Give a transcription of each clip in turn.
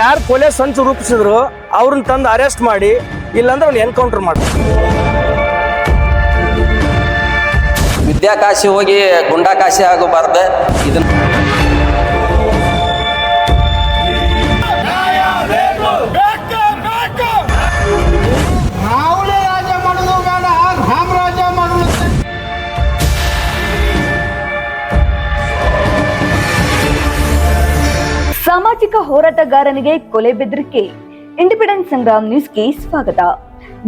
ಯಾರು ಪೊಲೀಸ್ ಸಂಚು ರೂಪಿಸಿದ್ರು, ಅವ್ರನ್ನ ತಂದು ಅರೆಸ್ಟ್ ಮಾಡಿ, ಇಲ್ಲಾಂದ್ರೆ ಅವ್ನು ಎನ್ಕೌಂಟರ್ ಮಾಡ್ತಾರೆ ವಿದ್ಯಾಕಾಶಿ ಹೋಗಿ ಗುಂಡಾಕಾಶಿ ಆಗಬಾರ್ದು. ಇದನ್ನ ಸಾಮಾಜಿಕ ಹೋರಾಟಗಾರನಿಗೆ ಕೊಲೆ ಬೆದರಿಕೆ. ಇಂಡಿಪೆಂಡೆನ್ಸ್ ಸಂಗ್ರಾಮ್ ನ್ಯೂಸ್ಗೆ ಸ್ವಾಗತ.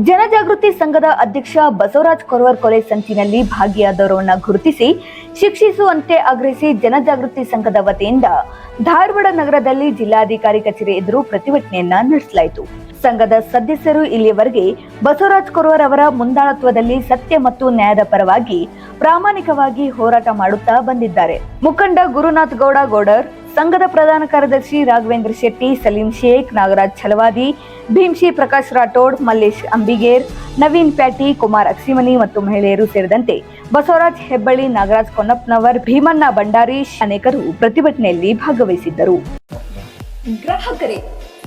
ಜನಜಾಗೃತಿ ಸಂಘದ ಅಧ್ಯಕ್ಷ ಬಸವರಾಜ್ ಕೊರವರ್ ಕೊಲೆ ಸಂಚಿನಲ್ಲಿ ಭಾಗಿಯಾದವರನ್ನ ಗುರುತಿಸಿ ಶಿಕ್ಷಿಸುವಂತೆ ಆಗ್ರಹಿಸಿ ಜನಜಾಗೃತಿ ಸಂಘದ ವತಿಯಿಂದ ಧಾರವಾಡ ನಗರದಲ್ಲಿ ಜಿಲ್ಲಾಧಿಕಾರಿ ಕಚೇರಿ ಎದುರು ಪ್ರತಿಭಟನೆಯನ್ನ ನಡೆಸಲಾಯಿತು. ಸಂಘದ ಸದಸ್ಯರು ಇಲ್ಲಿಯವರೆಗೆ ಬಸವರಾಜ್ ಕೊರವರ್ ಅವರ ಮುಂದಾಳತ್ವದಲ್ಲಿ ಸತ್ಯ ಮತ್ತು ನ್ಯಾಯದ ಪರವಾಗಿ ಪ್ರಾಮಾಣಿಕವಾಗಿ ಹೋರಾಟ ಮಾಡುತ್ತಾ ಬಂದಿದ್ದಾರೆ. ಮುಖಂಡ ಗುರುನಾಥ್ ಗೌಡ ಗೌಡರ್, ಸಂಘದ ಪ್ರಧಾನ ಕಾರ್ಯದರ್ಶಿ ರಾಘವೇಂದ್ರ ಶೆಟ್ಟಿ, ಸಲೀಂ ಶೇಖ್, ನಾಗರಾಜ್ ಛಲವಾದಿ ಭೀಮ್ಶಿ ಪ್ರಕಾಶ್ ರಾಠೋಡ್, ಮಲ್ಲೇಶ್ ಅಂಬಿಗೇರ್, ನವೀನ್ ಪ್ಯಾಟಿ, ಕುಮಾರ್ ಅಕ್ಸಿಮನಿ ಮತ್ತು ಮಹಿಳೆಯರು ಸೇರಿದಂತೆ ಬಸವರಾಜ್ ಹೆಬ್ಬಳ್ಳಿ, ನಾಗರಾಜ್ ಕೊನ್ನಪ್ಪನವರ್, ಭೀಮಣ್ಣ ಭಂಡಾರಿ, ಅನೇಕರು ಪ್ರತಿಭಟನೆಯಲ್ಲಿ ಭಾಗವಹಿಸಿದ್ದರು. ಗ್ರಾಹಕರೇ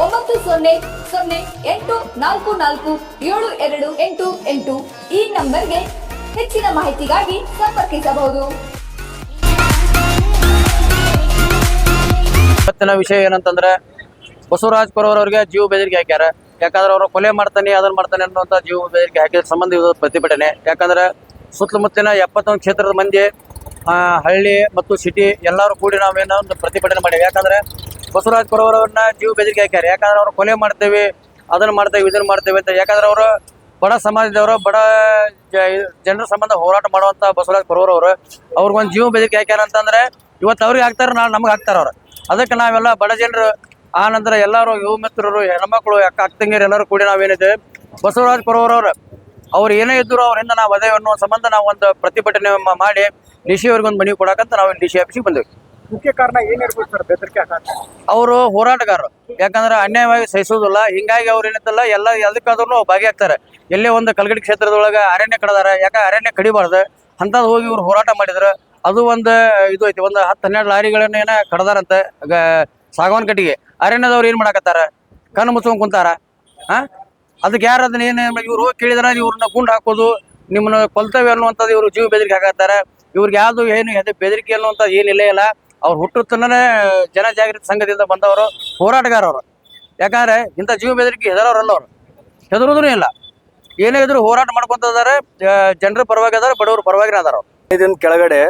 ಒಂಬತ್ತು ಸೊನ್ನೆ ಸೊನ್ನೆ ಎಂಟು ನಾಲ್ಕು ನಾಲ್ಕು ಏಳು ಎರಡು ಎಂಟು ಎಂಟು ಈ ನಂಬರ್ಗೆ ಹೆಚ್ಚಿನ ಮಾಹಿತಿಗಾಗಿ ಸಂಪರ್ಕಿಸಬಹುದು. ಇವತ್ತಿನ ವಿಷಯ ಏನಂತಂದ್ರೆ ಬಸವರಾಜ್ ಕೊರವರ್ ಅವರಿಗೆ ಜೀವ ಬೆದರಿಕೆ ಹಾಕ್ಯಾರ. ಯಾಕಂದ್ರೆ ಅವರು ಕೊಲೆ ಮಾಡ್ತಾನೆ ಅದನ್ನ ಮಾಡ್ತಾನೆ ಅನ್ನುವಂಥ ಜೀವ ಬೆದರಿಕೆ ಹಾಕಿದ ಸಂಬಂಧ ಪ್ರತಿಭಟನೆ. ಯಾಕಂದ್ರೆ ಸುತ್ತಮುತ್ತಲಿನ ಎಪ್ಪತ್ತೊಂದು ಕ್ಷೇತ್ರದ ಮಂದಿ ಹಳ್ಳಿ ಮತ್ತು ಸಿಟಿ ಎಲ್ಲರೂ ಕೂಡಿ ನಾವೇನೋ ಒಂದು ಪ್ರತಿಭಟನೆ ಮಾಡಿ ಯಾಕಂದ್ರೆ ಬಸವರಾಜ್ ಕೊರವರ್ ಜೀವ ಬೆದರಿಕೆ ಹಾಕ್ಯಾರ. ಯಾಕಂದ್ರೆ ಅವ್ರು ಕೊಲೆ ಮಾಡ್ತೇವೆ, ಅದನ್ನ ಮಾಡ್ತೇವೆ, ಇದನ್ನ ಮಾಡ್ತೇವೆ ಅಂತ ಯಾಕಂದ್ರೆ ಅವರು ಬಡ ಸಮಾಜದವರು, ಬಡ ಜನರ ಸಂಬಂಧ ಹೋರಾಟ ಮಾಡುವಂತ ಬಸವರಾಜ್ ಕೊರವರವರು ಅವ್ರಿಗೊಂದು ಜೀವ ಬೆದರಿಕೆ ಹಾಕ್ಯಾರ ಅಂತಂದ್ರೆ ಇವತ್ತು ಅವ್ರಿಗೆ ಹಾಕ್ತಾರೆ ನಾಳೆ ನಮ್ಗೆ ಹಾಕ್ತಾರ ಅವ್ರು. ಅದಕ್ಕೆ ನಾವೆಲ್ಲ ಬಡ ಜನರು, ಆ ನಂತರ ಎಲ್ಲರೂ ಯುವ ಮಿತ್ರರು, ಹೆಣ್ಮಕ್ಳು, ಅಕ್ಕ ಅಕ್ಕಂಗಿಯರು ಎಲ್ಲರೂ ಕೂಡಿ ನಾವೇನಿದೆ ಬಸವರಾಜ್ ಕೊರವರವ್ರು ಅವ್ರು ಏನೇ ಇದ್ದರೂ ಅವ್ರಿಂದ ನಾವು ಅದೇ ಅನ್ನೋ ಸಂಬಂಧ ನಾವು ಒಂದು ಪ್ರತಿಭಟನೆ ಮಾಡಿ ಡಿ ಸಿ ಅವ್ರಿಗೆ ಒಂದು ಮನವಿ ಕೊಡಕಂತ ನಾವು ಡಿ ಸಿ ಆಫೀಸಿಗೆ ಬಂದ್ವಿ. ಮುಖ್ಯ ಕಾರಣ ಏನಿರ್ಬೋದು ಸರ್ ಬೆದರಿಕೆ ಅವರು ಹೋರಾಟಗಾರರು. ಯಾಕಂದ್ರೆ ಅನ್ಯಾಯವಾಗಿ ಸಹಿಸೋದಿಲ್ಲ ಹಿಂಗಾಗಿ ಅವ್ರು ಏನಂತಲ್ಲ ಎಲ್ಲ ಎದಕ್ಕಾದ್ರೂ ಭಾಗಿಯಾಗ್ತಾರೆ. ಎಲ್ಲೇ ಒಂದು ಕಲ್ಗಡಿ ಕ್ಷೇತ್ರದೊಳಗೆ ಅರಣ್ಯ ಕಡದಾರ, ಯಾಕೆ ಅರಣ್ಯ ಕಡಿಬಾರ್ದು ಅಂಥದ್ದು ಹೋಗಿ ಇವ್ರು ಹೋರಾಟ ಮಾಡಿದ್ರು. ಅದು ಒಂದು ಇದು ಐತಿ, ಒಂದು ಹತ್ತು ಹನ್ನೆರಡು ಲಾರಿಗಳನ್ನ ಏನ ಕಡದಾರಂತೆ ಸಾಗವಾನ್ ಕಟ್ಟಿಗೆ ಅರಣ್ಯದವ್ರು ಏನು ಮಾಡಾಕತ್ತಾರ? ಕಣ್ಣು ಮುಚ್ಕೊಂಡ್ ಕುಂತಾರ? ಹಾ ಅದಕ್ಕೆ ಯಾರು ಅದನ್ನ ಏನು ಇವ್ರು ಹೋಗಿ ಕೇಳಿದ್ರೆ ಇವ್ರನ್ನ ಗುಂಡು ಹಾಕೋದು, ನಿಮ್ಮನ್ನ ಕೊಲ್ತವೆ ಅನ್ನುವಂಥದ್ದು ಇವರು ಜೀವ ಬೆದರಿಕೆ ಹಾಕತ್ತಾರೆ ಇವ್ರಿಗೆ ಯಾವುದು ಏನು ಅದೇ ಬೆದರಿಕೆ ಅನ್ನುವಂಥದ್ದು ಏನಿಲ್ಲ ಇಲ್ಲ ಅವ್ರು ಹುಟ್ಟುತ್ತನೇ ಜನ ಜಾಗೃತಿ ಸಂಘದಿಂದ ಬಂದವರು, ಹೋರಾಟಗಾರರು. ಯಾಕಂದ್ರೆ ಇಂಥ ಜೀವ ಬೆದರಿಕೆ ಹೆದರೋರಲ್ಲ ಅವರು. ಹೆದರೋದೂ ಇಲ್ಲ. ಏನೇ ಇದ್ರು ಹೋರಾಟ ಮಾಡ್ಕೊಂತ ಇದಾರೆ ಜನರ ಪರವಾಗಿ ಅದಾರ ಬಡವರು ಪರವಾಗಿ ಅದಾರ. ಇದನ್ನ ಕೆಳಗಡೆ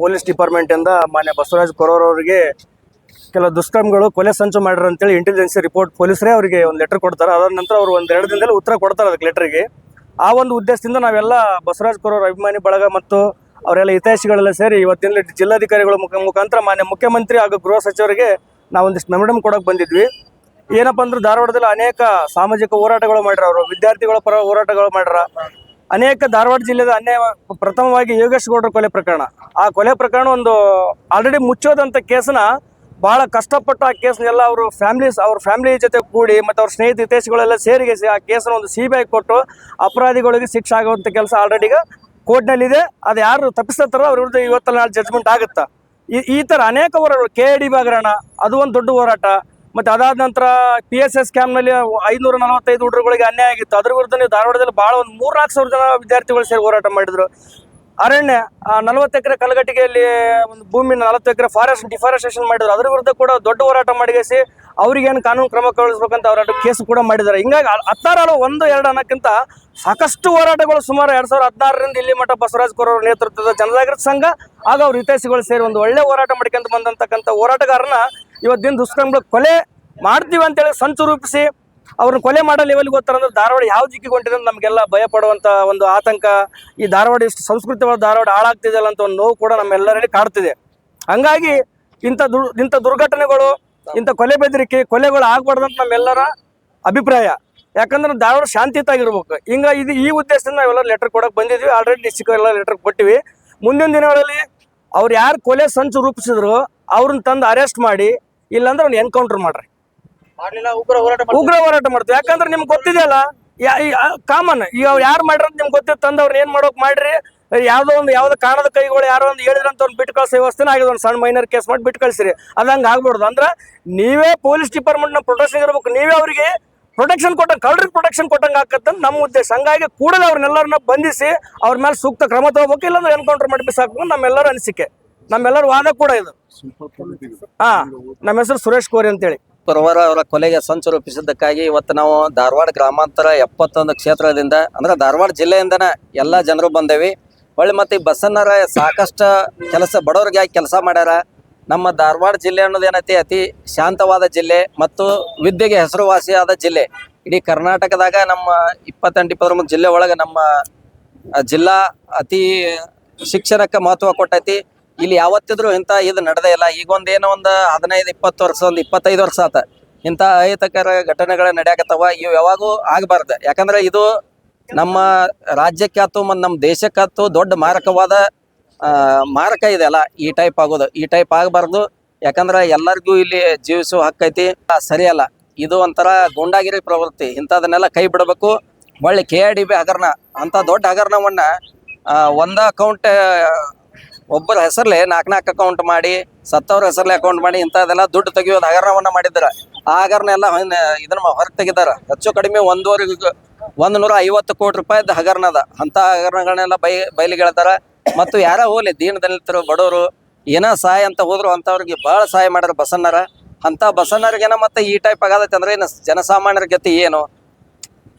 ಪೊಲೀಸ್ ಡಿಪಾರ್ಟ್ಮೆಂಟ್ ಇಂದ ಮಾನ್ಯ ಬಸವರಾಜ್ ಕೊರೋರ್ ಅವರಿಗೆ ಕೆಲವು ದುಷ್ಕರ್ಮಗಳು ಕೊಲೆ ಸಂಚು ಮಾಡ್ಯಾರ ಅಂತೇಳಿ ಇಂಟೆಲಿಜೆನ್ಸಿ ರಿಪೋರ್ಟ್ ಪೊಲೀಸರೇ ಅವರಿಗೆ ಒಂದು ಲೆಟರ್ ಕೊಡ್ತಾರೆ. ಅದಾದ ನಂತರ ಅವರು ಒಂದು ಎರಡು ದಿನದಲ್ಲಿ ಉತ್ತರ ಕೊಡ್ತಾರೆ ಅದಕ್ಕೆ ಲೆಟರ್ಗೆ ಆ ಒಂದು ಉದ್ದೇಶದಿಂದ ನಾವೆಲ್ಲ ಬಸವರಾಜ್ ಕೊರೋರ್ ಅಭಿಮಾನಿ ಬಳಗ ಮತ್ತು ಅವರೆಲ್ಲ ಹಿತೈಷಿಗಳೆಲ್ಲ ಸೇರಿ ಇವತ್ತಿನ ಜಿಲ್ಲಾಧಿಕಾರಿಗಳ ಮುಖ, ಮುಖಾಂತರ ಮಾನ್ಯ ಮುಖ್ಯಮಂತ್ರಿ ಹಾಗೂ ಗೃಹ ಸಚಿವರಿಗೆ ನಾವೊಂದಿಷ್ಟು ಮೆಮಡಮ್ ಕೊಡಕ್ಕೆ ಬಂದಿದ್ವಿ. ಏನಪ್ಪ ಅಂದ್ರೆ ಧಾರವಾಡದಲ್ಲಿ ಅನೇಕ ಸಾಮಾಜಿಕ ಹೋರಾಟಗಳು ಮಾಡ್ಯಾರ ಅವರು. ವಿದ್ಯಾರ್ಥಿಗಳ ಪರ ಹೋರಾಟಗಳು ಮಾಡ್ಯಾರ. ಅನೇಕ ಧಾರವಾಡ ಜಿಲ್ಲೆದ ಅನ್ಯಾಯ ಪ್ರಥಮವಾಗಿ ಯೋಗೇಶ್ ಗೌಡ್ರ ಕೊಲೆ ಪ್ರಕರಣ. ಆ ಕೊಲೆ ಪ್ರಕರಣ ಒಂದು ಆಲ್ರೆಡಿ ಮುಚ್ಚೋದಂತ ಕೇಸನ್ನ ಬಹಳ ಕಷ್ಟಪಟ್ಟು ಆ ಕೇಸ್ನೆಲ್ಲ ಅವರು ಫ್ಯಾಮಿಲೀಸ್ ಅವ್ರ ಫ್ಯಾಮಿಲಿ ಜೊತೆ ಕೂಡಿ ಮತ್ತು ಅವ್ರ ಸ್ನೇಹಿತ ಹಿತೈಷಿಗಳೆಲ್ಲ ಸೇರಿಗೆಸಿ ಆ ಕೇಸನ್ನ ಒಂದು ಸಿ ಬಿ ಐ ಕೊಟ್ಟು ಅಪರಾಧಿಗಳಿಗೆ ಶಿಕ್ಷೆ ಆಗುವಂಥ ಕೆಲಸ ಆಲ್ರೆಡಿ ಈಗ ಕೋರ್ಟ್ನಲ್ಲಿದೆ, ಅದು ಯಾರು ತಪ್ಪಿಸ್ತಾರೋ ಅವ್ರ ವಿರುದ್ಧ ಇವತ್ತಲ್ಲ ನಾಳೆ ಜಡ್ಜ್ಮೆಂಟ್ ಆಗುತ್ತಾ? ಈ ಈ ಥರ ಅನೇಕ ಹೋರಾಟ ಕೆ ಡಿ ಬಾಗರಣ, ಅದು ಒಂದು ದೊಡ್ಡ ಹೋರಾಟ. ಮತ್ತು ಅದಾದ ನಂತರ ಪಿ ಎಸ್ ಎಸ್ ಕ್ಯಾಂಪ್ನಲ್ಲಿ ಐನೂರ ನಲವತ್ತೈದು ಹುಡುಗರುಗಳಿಗೆ ಅನ್ಯಾಯ ಆಗಿತ್ತು. ಅದ್ರ ವಿರುದ್ಧ ನೀವು ಧಾರವಾಡದಲ್ಲಿ ಭಾಳ ಒಂದು ಮೂರ್ನಾಲ್ಕು ಸಾವಿರ ಜನ ವಿದ್ಯಾರ್ಥಿಗಳು ಸೇರಿ ಹೋರಾಟ ಮಾಡಿದ್ರು. ಅರಣ್ಯ ನಲವತ್ತು ಎಕರೆ ಕಲಗಟ್ಟಿಗೆಯಲ್ಲಿ ಒಂದು ಭೂಮಿ ನಲವತ್ತು ಎಕರೆ ಫಾರೆಸ್ಟ್ ಡಿಫಾರೆಸ್ಟೇಷನ್ ಮಾಡಿದ್ರು. ಅದ್ರ ವಿರುದ್ಧ ಕೂಡ ದೊಡ್ಡ ಹೋರಾಟ ಮಾಡಿಗೆಸಿ ಅವ್ರಿಗೇನು ಕಾನೂನು ಕ್ರಮ ಕಳಿಸ್ಬೇಕಂತ ಹೋರಾಟ ಕೇಸ್ ಕೂಡ ಮಾಡಿದ್ದಾರೆ ಹಿಂಗಾಗಿ ಹತ್ತಾರು ಒಂದು, ಎರಡು ಅನ್ನೋಕ್ಕಿಂತ ಸಾಕಷ್ಟು ಹೋರಾಟಗಳು ಸುಮಾರು ಎರಡು ಸಾವಿರದ ಹದಿನಾರರಿಂದ ಇಲ್ಲಿ ಮಠ ಬಸವರಾಜ್ ಕೋರವ್ರ ನೇತೃತ್ವದ ಜನಜಾಗೃತ ಸಂಘ, ಆಗ ಅವ್ರ ಹಿತೈಸಿಗಳು ಸೇರಿ ಒಂದು ಒಳ್ಳೆ ಹೋರಾಟ ಮಾಡ್ಕೊಂತ ಬಂದಂತಕ್ಕಂಥ ಹೋರಾಟಗಾರನ ಇವತ್ತಿನ ದುಷ್ಕರ್ಮಗಳು ಕೊಲೆ ಮಾಡ್ತೀವಿ ಅಂತೇಳಿ ಸಂಚು ರೂಪಿಸಿ ಅವ್ರನ್ನ ಕೊಲೆ ಮಾಡೋ ಲೆವೆಲ್ಗೆ ಗೊತ್ತಾರಂದ್ರೆ ಧಾರವಾಡ ಯಾವ ಹೊಂಟಿದೆ ಅಂತ ನಮಗೆಲ್ಲ ಭಯ ಪಡುವಂಥ ಒಂದು ಆತಂಕ. ಈ ಧಾರವಾಡ ಇಷ್ಟು ಸಂಸ್ಕೃತಿವಾದ ಧಾರವಾಡ ಹಾಳಾಗ್ತಿದೆಯಲ್ಲ ಅಂತ ಒಂದು ನೋವು ಕೂಡ ನಮ್ಮೆಲ್ಲರಲ್ಲಿ ಕಾಡ್ತಿದೆ. ಹಂಗಾಗಿ ಇಂಥ ದುರ್ ಇಂಥ ದುರ್ಘಟನೆಗಳು ಇಂಥ ಕೊಲೆ ಬೆದರಿಕೆ ಕೊಲೆಗಳು ಆಗ್ಬಾರ್ದು ಅಂತ ನಮ್ಮೆಲ್ಲರ ಅಭಿಪ್ರಾಯ. ಯಾಕಂದ್ರೆ ಧಾರವಾಡ ಶಾಂತಿಯುತಾಗಿರ್ಬೇಕು ಹಿಂಗ ಇದು ಈ ಉದ್ದೇಶದಿಂದ ನಾವೆಲ್ಲ ಲೆಟರ್ ಕೊಡಕ್ ಬಂದಿದ್ವಿ. ಆಲ್ರೆಡಿ ಡಿಸ್ಟಿಕ್ ಎಲ್ಲ ಲೆಟರ್ ಕೊಟ್ಟಿವಿ. ಮುಂದಿನ ದಿನಗಳಲ್ಲಿ ಅವ್ರು ಯಾರು ಕೊಲೆ ಸಂಚು ರೂಪಿಸಿದ್ರು ಅವ್ರನ್ನ ತಂದು ಅರೆಸ್ಟ್ ಮಾಡಿ ಇಲ್ಲಾಂದ್ರೆ ಅವ್ನು ಎನ್ಕೌಂಟರ್ ಮಾಡ್ರಿ. ಮಾಡ್ಲಿಲ್ಲ ಉಗ್ರ ಹೋರಾಟ ಮಾಡ್ತೀವಿ. ಉಗ್ರ ಹೋರಾಟ ಮಾಡ್ತೀವಿ. ಯಾಕಂದ್ರೆ ನಿಮ್ಗೆ ಗೊತ್ತಿದೆಯಲ್ಲ ಕಾಮನ್ ಈಗ ಅವ್ರು ಯಾರು ಮಾಡ್ರಿ ಅಂತ ನಿಮ್ಗೆ ಗೊತ್ತಿತ್ತು ತಂದು ಅವ್ರನ್ನ ಏನ್ ಮಾಡೋಕ್ ಮಾಡ್ರಿ? ಯಾವ್ದೋ ಒಂದು, ಯಾವುದೋ ಕಾರಣದ ಕೈಗಳು ಯಾರೋ ಒಂದು ಹೇಳಿದ್ರಂತ ಅವ್ನು ಬಿಟ್ಟು ಕಳಿಸೋ ವ್ಯವಸ್ಥೆನ ಆಗಿದೆ. ಒಂದು ಸಣ್ಣ ಮೈನರ್ ಕೇಸ್ ಮಾಡಿ ಬಿಟ್ಟು ಕಳ್ಸಿರಿ. ಅದಂಗೆ ಆಗ್ಬಾರ್ದು ಅಂದ್ರೆ ನೀವೇ ಪೊಲೀಸ್ ಡಿಪಾರ್ಟ್ಮೆಂಟ್ನ ಪ್ರೊಟೆಕ್ಷನ್ ಇರ್ಬೇಕು. ನೀವೇ ಅವರಿಗೆ ಪ್ರೊಟೆಕ್ಷನ್ ಕೊಟ್ಟಂಗೆ ಕಳ್ರಿ ಪ್ರೊಟೆಕ್ಷನ್ ಕೊಟ್ಟಂಗೆ ಆಕತ್ತಂತ ನಮ್ಮ ಉದ್ದೇಶ. ಹಂಗಾಗಿ ಕೂಡಲೇ ಅವ್ರನ್ನೆಲ್ಲರನ್ನ ಬಂಧಿಸಿ ಅವ್ರ ಮೇಲೆ ಸೂಕ್ತ ಕ್ರಮ ತಗೋಬೇಕು, ಇಲ್ಲಾಂದ್ರೆ ಎನ್ಕೌಂಟರ್ ಮಾಡಿ ಬಿಸಾಕ್ಬೇಕು. ನಮ್ಮೆಲ್ಲರ ಅನಿಸಿಕೆ. ನಮ್ಮೆಲ್ಲರ ವಾದ ಕೂಡ ಇದು. ಹಾ, ನಮ್ಮ ಹೆಸರು ಸುರೇಶ್ ಕೋರಿ ಅಂತೇಳಿ. ಪರವಾರ ಅವರ ಕೊಲೆಗೆ ಸಂಚು ರೂಪಿಸಿದ್ದಕ್ಕಾಗಿ ಇವತ್ತು ನಾವು ಧಾರವಾಡ ಗ್ರಾಮಾಂತರ ಎಪ್ಪತ್ತೊಂದು ಕ್ಷೇತ್ರದಿಂದ, ಅಂದ್ರೆ ಧಾರವಾಡ ಜಿಲ್ಲೆಯಿಂದನೇ ಎಲ್ಲ ಜನರು ಬಂದೇವಿ. ಹೊಳ್ಳಿ ಮತ್ತೆ ಈ ಬಸ್ಸನ್ನರ ಸಾಕಷ್ಟು ಕೆಲಸ ಬಡವರಿಗಾಗಿ ಕೆಲಸ ಮಾಡ್ಯಾರ? ನಮ್ಮ ಧಾರವಾಡ ಜಿಲ್ಲೆ ಅನ್ನೋದು ಏನೈತಿ? ಅತಿ ಶಾಂತವಾದ ಜಿಲ್ಲೆ ಮತ್ತು ವಿದ್ಯೆಗೆ ಹೆಸರುವಾಸಿಯಾದ ಜಿಲ್ಲೆ. ಇಡೀ ಕರ್ನಾಟಕದಾಗ ನಮ್ಮ ಇಪ್ಪತ್ತೆಂಟು ಇಪ್ಪತ್ತೊಂಬತ್ತು ಜಿಲ್ಲೆ ಒಳಗೆ ನಮ್ಮ ಜಿಲ್ಲಾ ಅತಿ ಶಿಕ್ಷಣಕ್ಕೆ ಮಹತ್ವ ಕೊಟ್ಟೈತಿ. ಇಲ್ಲಿ ಯಾವತ್ತಿದ್ರು ಇಂಥ ಇದು ನಡೆದೇ ಇಲ್ಲ. ಈಗ ಒಂದು ಏನೋ ಒಂದು ಹದಿನೈದು, ಇಪ್ಪತ್ತು ವರ್ಷ, ಒಂದು ಇಪ್ಪತ್ತೈದು ವರ್ಷ ಆತ. ಇಂಥ ಅಹಿತಕರ ಘಟನೆಗಳು ನಡೆಯಕತ್ತವ. ಇವು ಯಾವಾಗೂ ಆಗಬಾರ್ದು. ಯಾಕಂದ್ರೆ ಇದು ನಮ್ಮ ರಾಜ್ಯಕ್ಕಾತು ಮತ್ತು ನಮ್ಮ ದೇಶಕ್ಕಾತು ದೊಡ್ಡ ಮಾರಕವಾದ ಮಾರಕ ಇದೆಲ್ಲ ಈ ಟೈಪ್ ಆಗೋದು. ಈ ಟೈಪ್ ಆಗಬಾರ್ದು. ಯಾಕಂದ್ರೆ ಎಲ್ಲರಿಗೂ ಇಲ್ಲಿ ಜೀವಿಸುವ ಹಕ್ಕೈತಿ ಸರಿ ಸರಿಯಲ್ಲ ಇದು ಒಂಥರ ಗುಂಡಾಗಿರಿ ಪ್ರವೃತ್ತಿ. ಇಂಥದನ್ನೆಲ್ಲ ಕೈ ಬಿಡಬೇಕು. ಒಳ್ಳೆ ಕೆ ಆರ್ ಡಿ ಬಿ ಹಗರಣ. ಅಂತ ದೊಡ್ಡ ಹಗರಣವನ್ನ ಒಂದ ಅಕೌಂಟ್ ಒಬ್ಬರ ಹೆಸರಲ್ಲೇ ನಾಲ್ಕು ನಾಲ್ಕು ಅಕೌಂಟ್ ಮಾಡಿ, ಸತ್ತವ್ರ ಹೆಸರಲ್ಲೇ ಅಕೌಂಟ್ ಮಾಡಿ, ಇಂಥದೆಲ್ಲ ದುಡ್ಡು ತೆಗೆಯೋದು ಹಗರಣವನ್ನು ಮಾಡಿದ್ದಾರೆ. ಆ ಹಗರಣ ಎಲ್ಲ ಇದನ್ನ ಹೊರಗೆ ತೆಗಿದಾರೆ. ಹೆಚ್ಚು ಕಡಿಮೆ ಒಂದೂವರೆ ಒಂದ್ ನೂರ ಐವತ್ತು ಕೋಟಿ ರೂಪಾಯಿದ ಹಗರಣ ಅದ. ಅಂತ ಹಗರಣಗಳನ್ನೆಲ್ಲ ಬೈ ಬಯಲಿಗೆಳ್ತಾರ ಮತ್ತು ಯಾರ ಹೋಗ್ಲಿ, ದೀನದಲಿತರು, ಬಡವರು, ಏನೋ ಸಹಾಯ ಅಂತ ಹೋದ್ರು ಅಂತವ್ರಿಗೆ ಬಹಳ ಸಹಾಯ ಮಾಡ್ಯಾರ ಬಸನ್ನರ ಅಂತ ಬಸನ್ನರಿಗೇನ ಮತ್ತೆ ಈ ಟೈಪ್ ಆಗದೈತೆ ಅಂದ್ರೆ ಏನು ಜನಸಾಮಾನ್ಯರ ಗತಿ ಏನು?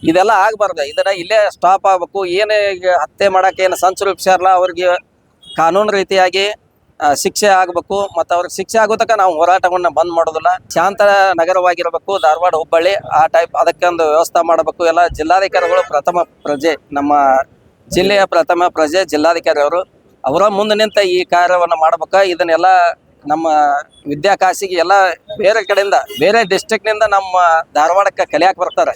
ಇದೆಲ್ಲ ಆಗ್ಬಾರ್ದು. ಇದನ್ನ ಇಲ್ಲೇ ಸ್ಟಾಪ್ ಆಗ್ಬೇಕು. ಏನೇ ಹತ್ಯೆ ಮಾಡಕ್ಕೆ ಏನು ಸಂಚು ರೂಪಿಸ್ಯಾರಲ್ಲ ಅವ್ರಿಗೆ ಕಾನೂನು ರೀತಿಯಾಗಿ. ಶಿಕ್ಷೆ ಆಗಬೇಕು ಮತ್ತು ಅವ್ರಿಗೆ ಶಿಕ್ಷೆ ಆಗೋ ತನಕ ನಾವು ಹೋರಾಟವನ್ನ ಬಂದ್ ಮಾಡೋದಿಲ್ಲ. ಶಾಂತ ನಗರವಾಗಿರಬೇಕು, ಧಾರವಾಡ, ಹುಬ್ಬಳ್ಳಿ, ಆ ಟೈಪ್ ಅದಕ್ಕೆ ಒಂದು ವ್ಯವಸ್ಥೆ ಮಾಡಬೇಕು. ಎಲ್ಲ ಜಿಲ್ಲಾಧಿಕಾರಿಗಳು ಪ್ರಥಮ ಪ್ರಜೆ, ನಮ್ಮ ಜಿಲ್ಲೆಯ ಪ್ರಥಮ ಪ್ರಜೆ ಜಿಲ್ಲಾಧಿಕಾರಿ ಅವರು. ಅವರ ಮುಂದೆ ನಿಂತ ಈ ಕಾರ್ಯವನ್ನು ಮಾಡಬೇಕು. ಇದನ್ನೆಲ್ಲ ನಮ್ಮ ವಿದ್ಯಾಕಾಸಿಗೆ ಎಲ್ಲ ಬೇರೆ ಕಡೆಯಿಂದ, ಬೇರೆ ಡಿಸ್ಟಿಕ್ನಿಂದ ನಮ್ಮ ಧಾರವಾಡಕ್ಕೆ ಕಲಿಯಾಕೆ ಬರ್ತಾರೆ.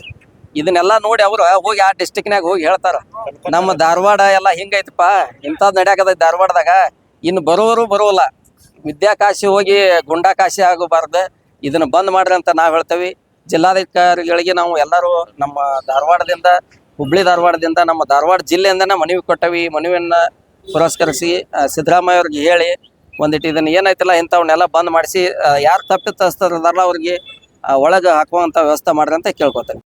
ಇದನ್ನೆಲ್ಲ ನೋಡಿ ಅವರು ಹೋಗಿ ಆ ಡಿಸ್ಟಿಕ್ನ್ಯಾಗ ಹೋಗಿ ಹೇಳ್ತಾರೆ. ನಮ್ಮ ಧಾರವಾಡ ಎಲ್ಲ ಹಿಂಗೈತಪ್ಪ ಇಂಥದ್ದು ನಡೆಯಾಕದ ಧಾರವಾಡದಾಗ. ಇನ್ನು ಬರೋರು ಬರೋಲ್ಲ ವಿದ್ಯಾಕಾಶಿ ಹೋಗಿ ಗುಂಡಾಕಾಶಿ ಆಗಬಾರ್ದು. ಇದನ್ನ ಬಂದ್ ಮಾಡ್ರಿ ಅಂತ ನಾವು ಹೇಳ್ತೇವೆ. ಜಿಲ್ಲಾಧಿಕಾರಿಗಳಿಗೆ ನಾವು ಎಲ್ಲರೂ ನಮ್ಮ ಧಾರವಾಡದಿಂದ, ಹುಬ್ಳಿ ಧಾರವಾಡದಿಂದ, ನಮ್ಮ ಧಾರವಾಡ ಜಿಲ್ಲೆಯಿಂದನೇ ಮನವಿ ಕೊಟ್ಟವಿ. ಮನವಿಯನ್ನ ಪುರಸ್ಕರಿಸಿ ಸಿದ್ದರಾಮಯ್ಯ ಅವ್ರಿಗೆ ಹೇಳಿ ಒಂದಿಟ್ಟು ಇದನ್ನ ಏನೈತಿಲ್ಲ ಇಂಥವನ್ನೆಲ್ಲ ಬಂದ್ ಮಾಡಿಸಿ ಯಾರು ತಪ್ಪಿತಸ್ಥರದಾರಲ್ಲ ಅವ್ರಿಗೆ ಒಳಗೆ ಹಾಕುವಂತ ವ್ಯವಸ್ಥೆ ಮಾಡ್ರಿ ಅಂತ ಕೇಳ್ಕೊತೇನೆ.